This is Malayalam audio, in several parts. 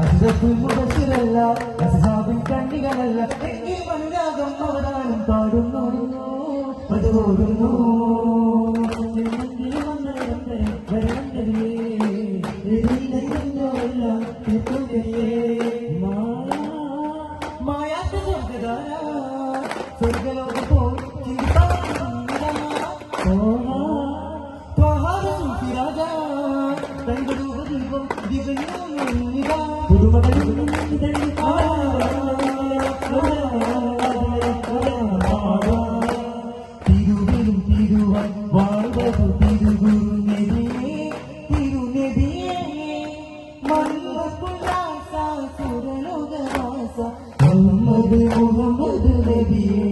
അസുഖത്തിൽ മുഖശിരല്ല അസുഖാവിൻ കണ്ണികളല്ല എങ്കിൽ മനുരാഗം അവതാരം പാടുന്നു അത് ഓടുന്നു സുരലോകവാസ മുഹമ്മദ് മുഹമ്മദ് നബിയേ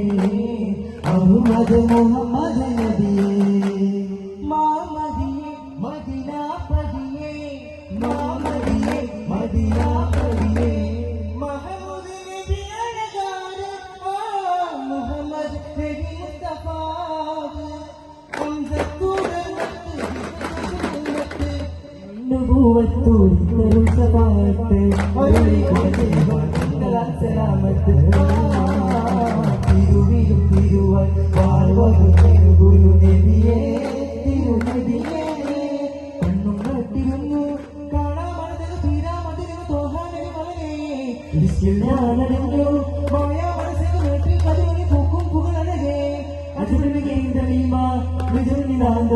സഭാത്ത് സലാമത്ത് തിരുവിലും തിരുവൻ വാഴ്വതും തിരുഗുരു നബിയേ തിരുനബിയേ കണ്ണും നട്ടിരുന്നു കാണാമണത് തീരാമതിരുന്നു തോഹാനൊരു മകനേ ഇസ്കിൽ ഞാനറിഞ്ഞു മായാ മനസ്സിന് നേട്ടിൽ കതിവനി പൂക്കും പുകളഴകേ അജുമികേന്ദ മീമ വിജുനിതാന്ത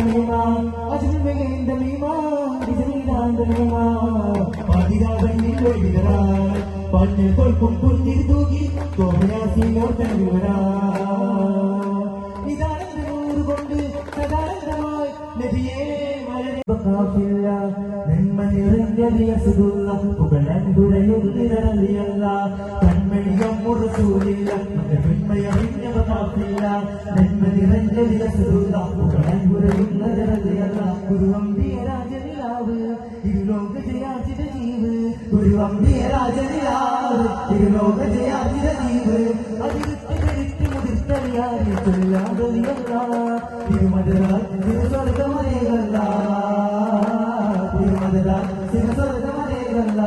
ഒഴുകരാ പണ്ണ് തോൽക്കും പുത്തിരി തൂക്കി തോമയാസിനോർ തരുവരാ കൊണ്ട് സദാനന്ദമായി നബിയെ മലരെ ബക്കാഫില്ല നന്മ നിറഞ്ഞതിയ സുഖുള്ള പുകളൻപുഴയൊന്നിരളിയല്ല കൺമണിയം മുറസൂലില്ല പെൺമയറിഞ്ഞ ബക്കാഫില്ല നന്മ നിറഞ്ഞതിയ സുഖുള്ള പുകളൻപുഴയൊന്നിരളിയല്ല ഗുരുവമ്പിയ രാജനിലാവ് ഇരുലോക ജയാചിത ജീവ് അതിരുത്ത് ധരിച്ച് മുതിർത്തറിയാതെ ചൊല്ലാതറിയല്ല തിരുമധുരാൽ തിരുസ്വർഗമതേകല്ല തിരുമധുരാൽ തിരുസ്വർഗമതേകല്ല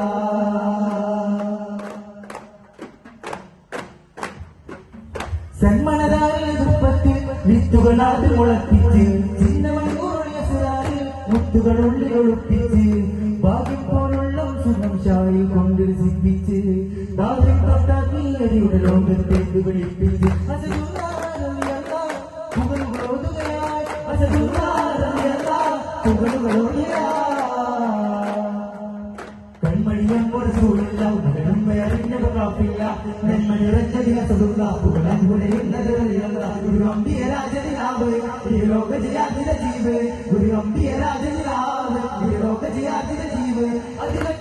സന്മനതാരിയ ദുപ്പത്തിൽ വിത്തുകളാത് മുളപ്പിച്ച് ചിന്നമണിക്കൂറിയ സുരാറിൽ മുത്തുകൾ ഉള്ളിൽ ഒളിപ്പിച്ച് ഭാഗ്യം സുഖം ഷായി കൊണ്ട് രസിപ്പിച്ച് താഴെ തൊട്ടാക്കിയരിയുടെ ലോകത്തേക്ക് വിളിപ്പിച്ച് പുകളുകളോടുകയായി പുകളുകളോടുകയായി കൺമണിയമ്മോട് സൂഴില്ല ഉടനും വേറിഞ്ഞവ കാപ്പില്ല നെന്മണി റഞ്ചതി അസദുള്ള പുകളൻ ഗുണയുള്ളതറിയല്ല ഒരു അമ്പിയ രാജനിലാവ് ഈ ലോക ജയാതിര ജീവ്. ഒരു അമ്പിയ രാജനിലാവ് ഈ ലോക ജയാതിര ജീവ്. അതിലൊക്കെ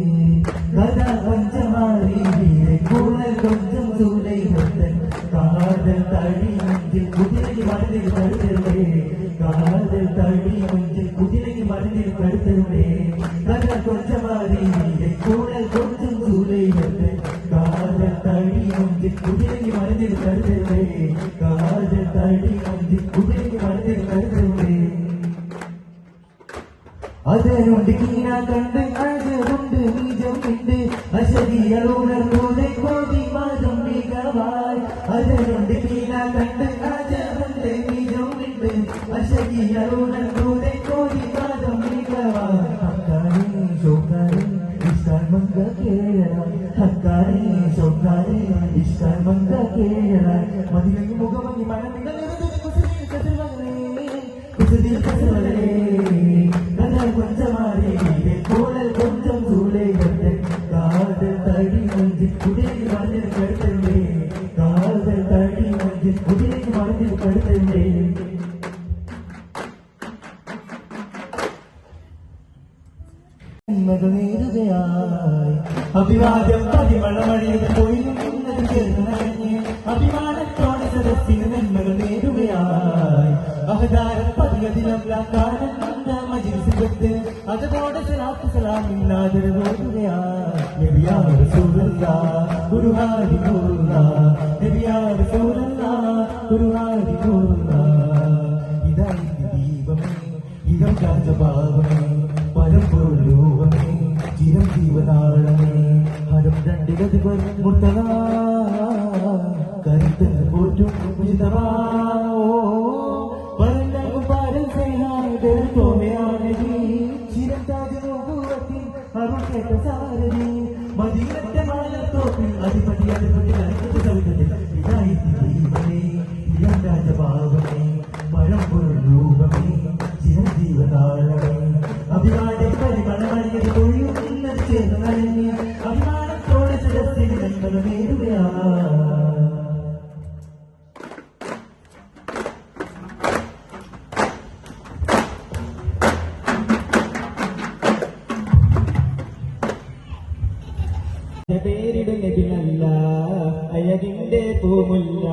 விலகி மருந்து படுத்தவுடே தங்க கொஞ்சமாறி கூடல் கொஞ்சம் சூளை வந்து காத தடி வந்து குதிரைக்கு மருந்து தடுத்தவுடே காத தடி வந்து குதிரைக்கு மருந்து தடுத்தவுடே அதனுண்டு கீழா கண்டு കേരള മതിലങ്ങി മുഖമങ്ങി മണമിട കുസൃതി കസവലേ കടൽ കൊഞ്ചമാരി കോടൽ കൊഞ്ചം സൂളെ കാതൽ തടി മഞ്ചി കുതിരയ്ക്ക് മറഞ്ഞിൽ കടുത്തണ്ടേ കാതൽ തടി മഞ്ചി കുതിരയ്ക്ക് മറഞ്ഞിൽ കടുത്തണ്ടേ നേരുകയായി അഭിവാദ്യം പതിമളമണിയത് പോയിലും ചേർന്നണഞ്ഞ് അഭിമാനത്തോടെ സദസ്സിന് നന്മകൾ നേരുകയായി. അവതാരം പതിയതിനംലാക്കാരൻ മജിൽസികത്ത് അതോടെ സലാത്ത് ദീപമേ ഇതം രാജഭാവമേ പരമ്പൊരുൾ രൂപമേ ചിരം ജീവനാളമേ. ഹരം രണ്ടിലധിപർ മുർത്തല കരുത്തൻ പോറ്റും കേട്ട സാരഥി മദീനറ്റ മാലത്തോപ്പിൽ അധിപതി അധിപതി അധിപതി സവിധത്തിൽ ഇതായി പൂമുല്ല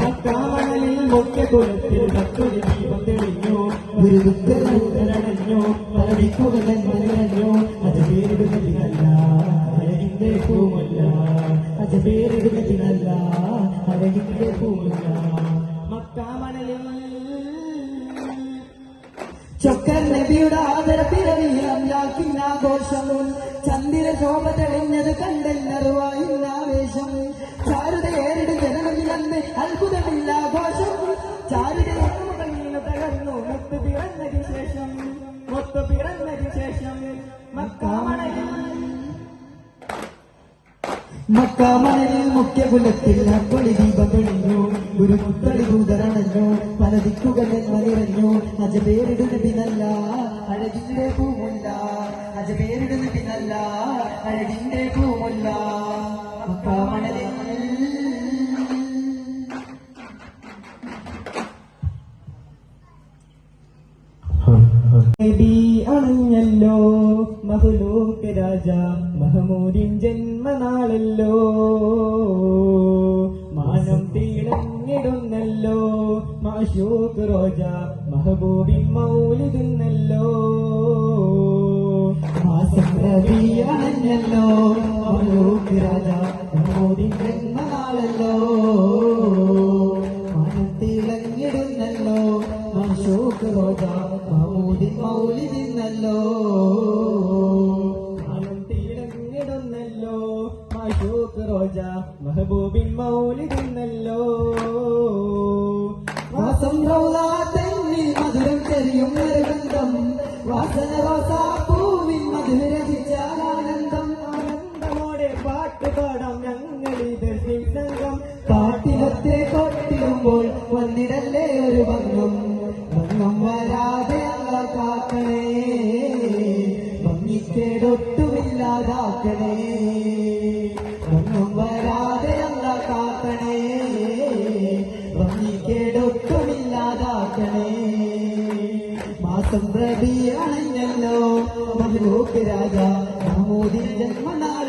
മക്കാമണലിൽ മുഖ്യ കുലത്തിൽ മറ്റൊരു ദീപം തെളിഞ്ഞു. ഒരു ദുഃഖനടഞ്ഞു തലടിക്കുക നിറഞ്ഞു അത് പേരിടും നബിനല്ല അയകിന്റെ പൂമുല്ല. അത് പേരിടും നബിനല്ല അയകിന്റെ പൂമുല്ല. മക്കാമണലിൽ ചൊക്കൻ നബിയുടെ ആദര പിറവിയിലാക്കിന്നാഘോഷവും ആഘോഷം ചന്ദ്രശോഭ തെളിഞ്ഞത് കണ്ടെന്നറുവായിന്നാവേശം ആവേശം അത്ഭുതമില്ലാഘോഷം നിന്ന് തകർന്നു. മുത്ത് പിറന്നതിന് ശേഷം മുത്ത് പിറന്നതിന് ശേഷം മക്കാമണയിൽ മക്കാമണലിൽ മുഖ്യകുലത്തിൽ അപ്പൊളി ദീപം തെളിഞ്ഞു. ഒരു മുത്തളി ഭൂതരണഞ്ഞു പല ദിക്കുകളിൽ മലിറഞ്ഞു അജ പേരിടുന്ന പിന്നല്ല അഴകിന്റെ പൂമുല്ല. അജ പേരിടുന്ന പിന്നല്ല അഴകിന്റെ പൂമുല്ല. മക്കാമണലിൽ മഹലൂക്ക് രാജ മഹമൂദിൻ ജന്മനാളല്ലോ. മാനം തീളങ്ങിടുന്നല്ലോ. മാഷൂക്ക് റോജ മഹബൂബിൻ മൗലിതുന്നല്ലോ മാസം റബിയാണല്ലോ. മലൂക്ക് രാജ മഹമൂരിൻ ജന്മനാളല്ലോ. മനത്തിളങ്ങിടുന്നല്ലോ മഷൂക്ക് റോജ മൗദി മൗലിദിന്നല്ലോ. മാസം പ്രഭിയാണല്ലോ മഹ്ലൂക്ക് രാജ മഹമൂദിൻ ജന്മനാളല്ലോ